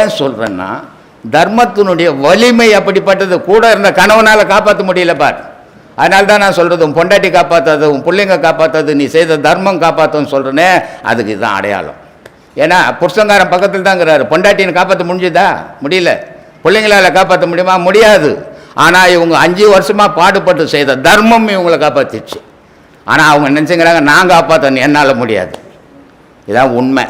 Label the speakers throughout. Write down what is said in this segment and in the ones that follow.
Speaker 1: ஏன் சொல்கிறேன்னா தர்மத்தினுடைய வலிமை அப்படிப்பட்டது கூட இருந்த கணவனால் காப்பாற்ற முடியல பார். அதனால தான் நான் சொல்கிறது உன் பொண்டாட்டி காப்பாற்றாது உன் பிள்ளைங்க காப்பாற்றாது நீ செய்த தர்மம் காப்பாற்றுன்னு சொல்கிறேனே அதுக்கு இதுதான் அடையாளம். ஏன்னா புருஷங்காரன் பக்கத்தில் தாங்கிறாரு பொண்டாட்டின்னு காப்பாற்ற முடிஞ்சுதா? முடியல. பிள்ளைங்களால் காப்பாற்ற முடியுமா? முடியாது. ஆனால் இவங்க அஞ்சு வருஷமாக பாடுபட்டு செய்த தர்மம் இவங்களை காப்பாற்றிச்சு ஆனால் அவங்க நினச்சிங்கிறாங்க நான் காப்பாற்றணும் என்னால் முடியாது. இதான் உண்மை.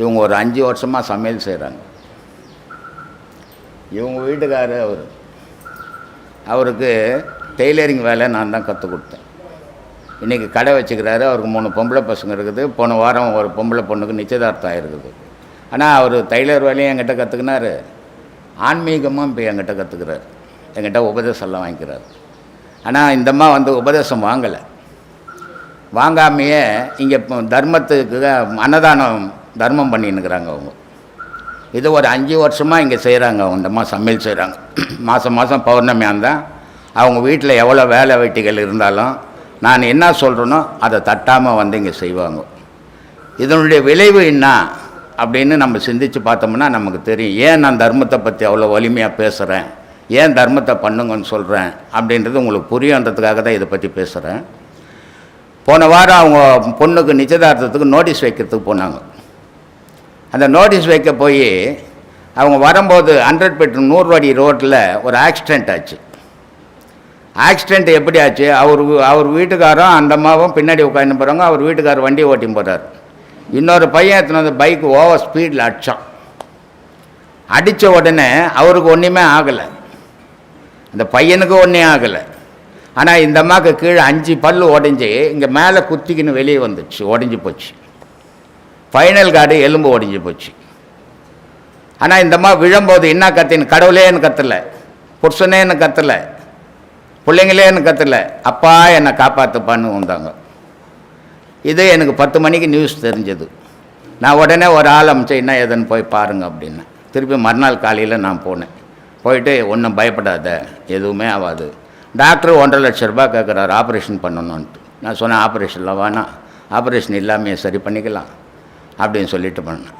Speaker 1: இவங்க ஒரு அஞ்சு வருஷமாக சமையல் செய்கிறாங்க இவங்க வீட்டுக்காரர் அவர். அவருக்கு டெய்லரிங் வேலை நான் தான் கற்றுக் கொடுத்தேன். இன்றைக்கி கடை வச்சுக்கிறாரு அவருக்கு மூணு பொம்பளை பசங்க இருக்குது. போன வாரம் ஒரு பொம்பளை பொண்ணுக்கு நிச்சயதார்த்தம் ஆயிருக்குது. ஆனால் அவர் டைலர் வேலையும் என்கிட்ட கற்றுக்கினார் ஆன்மீகமும் இப்போ என்கிட்ட கற்றுக்கிறார் என்கிட்ட உபதேசம்லாம் வாங்கிக்கிறார். ஆனால் இந்தம்மா வந்து உபதேசம் வாங்கலை. வாங்காமையே இங்கே இப்போ தர்மத்துக்கு அன்னதானம் தர்மம் பண்ணின்னுக்குறாங்க அவங்க. இது ஒரு அஞ்சு வருஷமாக இங்கே செய்கிறாங்க அவங்க. இந்த மாதம் சமையல் செய்கிறாங்க மாதம் மாதம் பௌர்ணமி இருந்தால் அவங்க வீட்டில் எவ்வளோ வேலை வெட்டிகள் இருந்தாலும் நான் என்ன சொல்கிறேனோ அதை தட்டாமல் வந்து இங்கே செய்வாங்க. இதனுடைய விளைவு என்ன அப்படின்னு நம்ம சிந்திச்சு பார்த்தோம்னா நமக்கு தெரியும். ஏன் நான் தர்மத்தை பற்றி அவ்வளோ வலிமையாக பேசுகிறேன் ஏன் தர்மத்தை பண்ணுங்கன்னு சொல்கிறேன் அப்படின்றது உங்களுக்கு புரியுன்றதுக்காக தான் இதை பற்றி பேசுகிறேன் போன வாரம் அவங்க பொண்ணுக்கு நிச்சயதார்த்தத்துக்கு நோட்டீஸ் வைக்கிறதுக்கு போனாங்க. அந்த நோட்டீஸ் வைக்க போய் அவங்க வரும்போது ஹண்ட்ரட் பெட்ரூம் நூறுவாடி ரோட்டில் ஒரு ஆக்சிடெண்ட் ஆச்சு. ஆக்சிடெண்ட் எப்படி ஆச்சு? அவர் அவர் வீட்டுக்காரரும் அந்த அம்மாவும் பின்னாடி உட்காந்து போகிறாங்க அவர் வீட்டுக்காரர் வண்டி ஓட்டி போகிறார் இன்னொரு பையன் எடுத்துன்னு வந்து பைக் ஓவர் ஸ்பீடில் அடித்தான் அடித்த உடனே அவருக்கு ஒன்றுமே ஆகலை. அந்த பையனுக்கு ஒன்றே ஆகலை. ஆனால் இந்த அம்மாவுக்கு கீழே அஞ்சு பல்லு உடஞ்சி இங்கே மேலே குத்திக்கின்னு வெளியே வந்துச்சு உடஞ்சி போச்சு. ஃபைனல் கார்டு எலும்பு ஒடிஞ்சு போச்சு. ஆனால் இந்த மாதிரி விழும்போது என்ன கத்தின் கடவுளேன்னு கத்தலை புருஷனேன்னு கத்தலை பிள்ளைங்களேன்னு கத்தலை அப்பா என்னை காப்பாற்றுப்பான்னு வந்தாங்க. இது எனக்கு பத்து மணிக்கு நியூஸ் தெரிஞ்சது. நான் உடனே ஒரு ஆள் அமைச்சேன் என்ன ஏதுன்னு போய் பாருங்க அப்படின்னு. திருப்பி மறுநாள் காலையில் நான் போனேன். போயிட்டு ஒன்றும் பயப்படாத எதுவுமே ஆகாது. டாக்டர் ஒன்றரை லட்ச ரூபாய் கேட்குறாரு ஆப்ரேஷன் பண்ணணுன்ட்டு நான் சொன்னேன் ஆப்ரேஷன்லாம் வேணாம் ஆப்ரேஷன் இல்லாமல் சரி பண்ணிக்கலாம். அப்படின்னு சொல்லிட்டு பண்ணேன்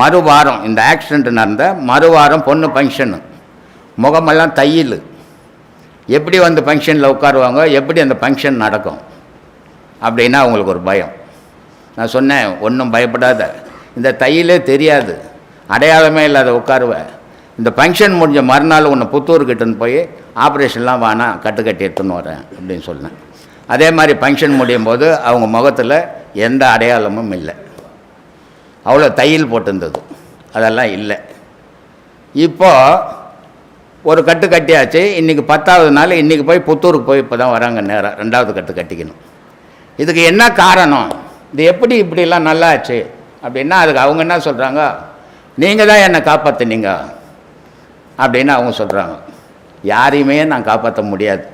Speaker 1: மறு வாரம் இந்த ஆக்சிடெண்ட் நடந்த மறு வாரம் பொண்ணு ஃபங்க்ஷனு முகமெல்லாம் தையல். எப்படி வந்து ஃபங்க்ஷனில் உட்காருவாங்க? எப்படி அந்த ஃபங்க்ஷன் நடக்கும்? அப்படின்னா அவங்களுக்கு ஒரு பயம். நான் சொன்னேன் ஒன்றும் பயப்படாத. இந்த தையலே தெரியாது. அடையாளமே இல்லாத உட்காருவேன் இந்த ஃபங்க்ஷன் முடிஞ்ச மறுநாள் உன்னை புத்தூர்கிட்டன்னு போய் ஆப்ரேஷன்லாம் வேணாம் கட்டு கட்டி எடுத்துன்னு வரேன் அப்படின்னு சொன்னேன். அதே மாதிரி ஃபங்க்ஷன் முடியும் போது அவங்க முகத்தில் எந்த அடையாளமும் இல்லை. அவ்வளோ தையல் போட்டிருந்தது. அதெல்லாம் இல்லை. இப்போது ஒரு கட்டு கட்டியாச்சு. இன்றைக்கி பத்தாவது நாள் இன்றைக்கி போய் புத்தூருக்கு போய் இப்போ தான் வராங்க நேராக ரெண்டாவது கட்டு கட்டிக்கணும். இதுக்கு என்ன காரணம்? இது எப்படி இப்படிலாம் நல்லாச்சு? அப்படின்னா அதுக்கு அவங்க என்ன சொல்கிறாங்க நீங்கள் தான் என்னை காப்பாற்றுனீங்க அப்படின்னு அவங்க சொல்கிறாங்க யாரையுமே நான் காப்பாற்ற முடியாது.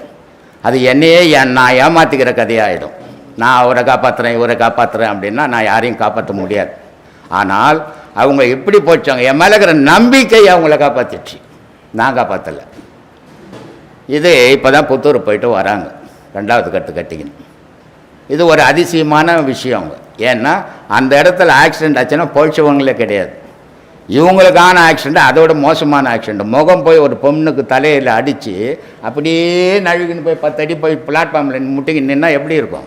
Speaker 1: அது என்னையே என் நான் ஏமாற்றிக்கிற கதையாகிடும் நான் அவரை காப்பாற்றுறேன் இவரை காப்பாற்றுறேன் அப்படின்னா நான் யாரையும் காப்பாற்ற முடியாது. ஆனால் அவங்க எப்படி போச்சாங்க? என் மேலே இருக்கிற நம்பிக்கை அவங்கள காப்பாற்றிடுச்சு நான் காப்பாற்றலை இது இப்போ தான் புத்தூர் போயிட்டு வராங்க. ரெண்டாவது கட்டு கட்டிக்கணும் இது ஒரு அதிசயமான விஷயம் அவங்க. ஏன்னா அந்த இடத்துல ஆக்சிடெண்ட் ஆச்சுன்னா பொழிச்சவங்களே கிடையாது. இவங்களுக்கான ஆக்சிடெண்ட் அதோட மோசமான ஆக்சிடெண்ட் முகம் போய் ஒரு பொண்ணுக்கு தலையில் அடித்து அப்படியே நழுவின்னு போய் பத்தடி போய் பிளாட்ஃபார்மில் முட்டிக்கு நின்னா எப்படி இருக்கும்?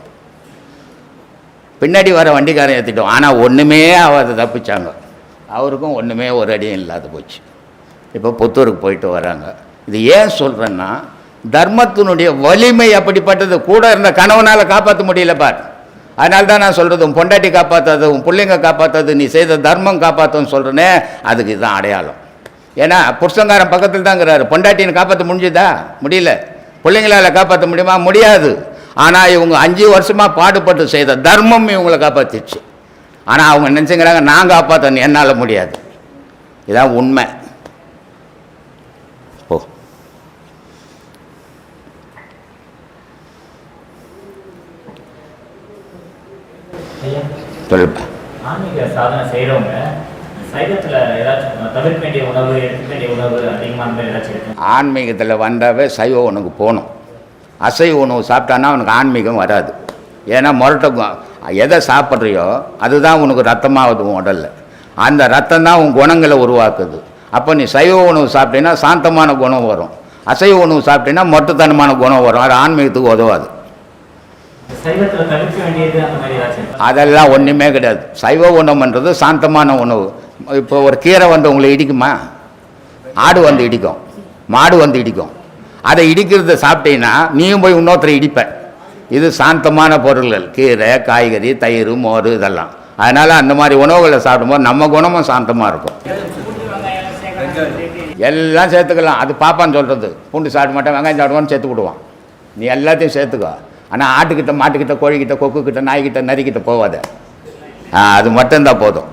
Speaker 1: பின்னாடி வர வண்டிக்காரன் ஏற்றிட்டோம் ஆனால் ஒன்றுமே ஆகாது தப்பிச்சாங்க. அவருக்கும் ஒன்றுமே ஒரு அடியும் இல்லாத போச்சு. இப்போ புத்தூருக்கு போயிட்டு வராங்க. இது ஏன் சொல்கிறேன்னா தர்மத்தினுடைய வலிமை அப்படிப்பட்டது. கூட இருந்த கணவனால் காப்பாற்ற முடியல பார். அதனால தான் நான் சொல்கிறது உன் பொண்டாட்டி காப்பாற்றாது உன் பிள்ளைங்க காப்பாற்றாது நீ செய்த தர்மம் காப்பாற்றுன்னு சொல்கிறேனே அதுக்கு இதுதான் அடையாளம். ஏன்னா புருஷங்காரன் பக்கத்தில் தாங்கிறாரு. பொண்டாட்டின்னு காப்பாற்ற முடிஞ்சுதா? முடியல. பிள்ளைங்களால் காப்பாற்ற முடியுமா? முடியாது. ஆனால் இவங்க அஞ்சு வருஷமாக பாடுபட்டு செய்த தர்மம் இவங்களை காப்பாற்றிச்சு ஆனால் அவங்க நினச்சிங்கிறாங்க நான் காப்பாற்றணும் என்னால் முடியாது. இதான் உண்மை. ஓ சொல்லுப்பா.
Speaker 2: ஆன்மீக சாதனை செய்கிறவங்க
Speaker 1: ஆன்மீகத்தில் வந்தாவே சைவ உணவுக்கு போகணும் அசைவ உணவு சாப்பிட்டான்னா அவனுக்கு ஆன்மீகம் வராது. ஏன்னா முரட்டை எதை சாப்பிட்றியோ அதுதான் உனக்கு ரத்தமாகுது உன் உடல்ல. அந்த ரத்தம் தான் உன் குணங்களை உருவாக்குது. அப்போ நீ சைவ உணவு சாப்பிட்டீங்கன்னா சாந்தமான குணம் வரும். அசைவ உணவு சாப்பிட்டீங்கன்னா மொட்டத்தனமான குணம் வரும். அது ஆன்மீகத்துக்கு உதவாது? அதெல்லாம் ஒன்றுமே கிடையாது. சைவ உணவுன்றது சாந்தமான உணவு. இப்போ ஒரு கீரை வந்து உங்களை இடிக்குமா? ஆடு வந்து இடிக்கும். மாடு வந்து இடிக்கும். அதை இடிக்கிறத சாப்பிட்டீங்கன்னா நீயும் போய் இன்னொருத்தரை இடிப்ப. இது சாந்தமான பொருள்கள். கீரை காய்கறி தயிர் மோர் இதெல்லாம். அதனால் அந்த மாதிரி உணவுகளை சாப்பிடும்போது நம்ம குணமும் சாந்தமாக இருக்கும். எல்லாம் சேர்த்துக்கலாம். அது பாப்பான்னு சொல்கிறது பூண்டு சாப்பிட மாட்டேன் வெங்காயம் சாப்பிடுவான்னு சேர்த்து விடுவான். நீ எல்லாத்தையும் சேர்த்துக்கோ. ஆனால் ஆட்டுக்கிட்ட மாட்டுக்கிட்ட கோழிக்கிட்ட கொக்குக்கிட்ட நாய்கிட்ட நரிக்கிட்ட போவாத அது மட்டும்தான் போதும்.